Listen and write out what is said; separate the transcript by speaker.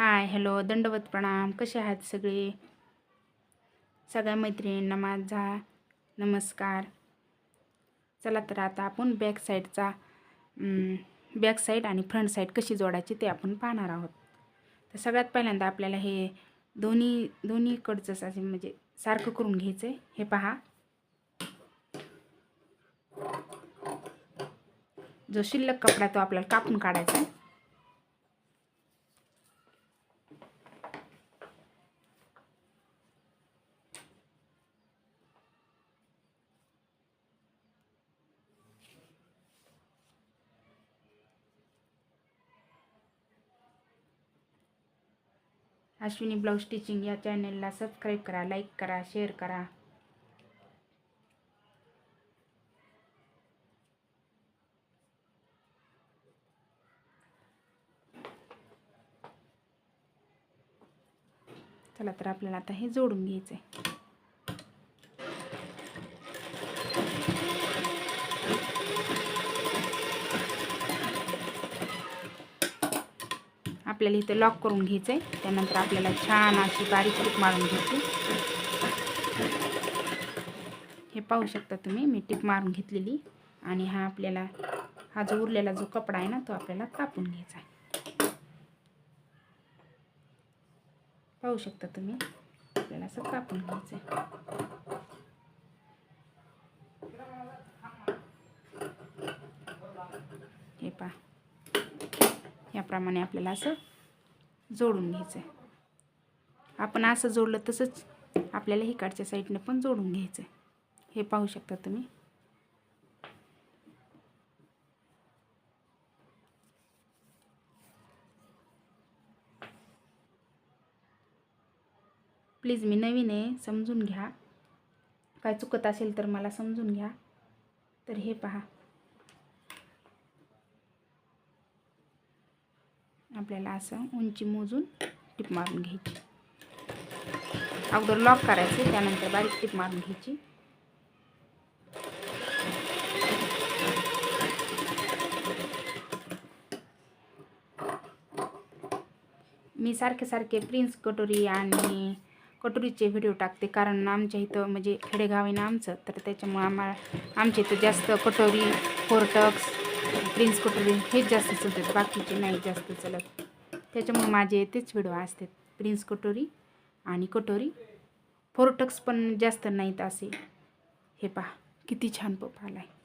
Speaker 1: Hi hello दंडवत प्रणाम. कसे आहात सगळे? सगळ्या मैत्रिणींना माझा नमस्कार. चला तर आता आपण बॅक साईडचा बॅक साईड आणि फ्रंट साईड कशी जोडायची ते आपण पाहणार आहोत. तर सगळ्यात पहिल्यांदा आपल्याला हे दोन्ही दोन्हीकडचं असे म्हणजे सारखं करून घ्यायचं आहे हे पहा. जो शिल्लक कपडा तो आपल्याला कापून काढायचा आहे. अश्विनी ब्लाऊज स्टिचिंग या चॅनलला सबस्क्राईब करा लाईक करा शेअर करा. चला तर आपल्याला आता हे जोडून घ्यायचं आहे आपल्याला इथे लॉक करून घ्यायचं आहे त्यानंतर आपल्याला छान अशी बारीक टीप मारून घ्यायची. हे पाहू शकता तुम्ही मी टीप मारून घेतलेली. आणि हा आपल्याला हा जो उरलेला जो कपडा आहे ना तो आपल्याला कापून घ्यायचा आहे. पाहू शकता तुम्ही आपल्याला असं कापून घ्यायचं आहे हे पहा. याप्रमाणे आपल्याला असं जोडून घ्यायचं आहे आपण असं जोडलं तसंच आपल्याला हिकडच्या साईडनं पण जोडून घ्यायचं आहे हे पाहू शकता तुम्ही. प्लीज मी नवीन आहे समजून घ्या. काय चुकत असेल तर मला समजून घ्या. तर हे पहा. आपल्याला असं उंची मोजून टिप मारून घ्यायची. अगोदर लॉक करायचे त्यानंतर बारीक टिप मारून घ्यायची. मी सारखे सारखे प्रिन्स कटोरी आणि कटोरीचे व्हिडिओ टाकते कारण आमच्या इथं म्हणजे खेडेगाव आहे ना आमचं तर त्याच्यामुळं आम्हाला आमच्या इथं जास्त कटोरी फोरटक्स प्रिन्स कटोरी हेच जास्त चलतात बाकीचे नाही जास्त चलत. त्याच्यामुळे माझे तेच व्हिडिओ असतात. प्रिन्स कटोरी आणि कटोरी. फोरटक्स पण जास्त नाहीत असे. हे पहा किती छान पप आला आहे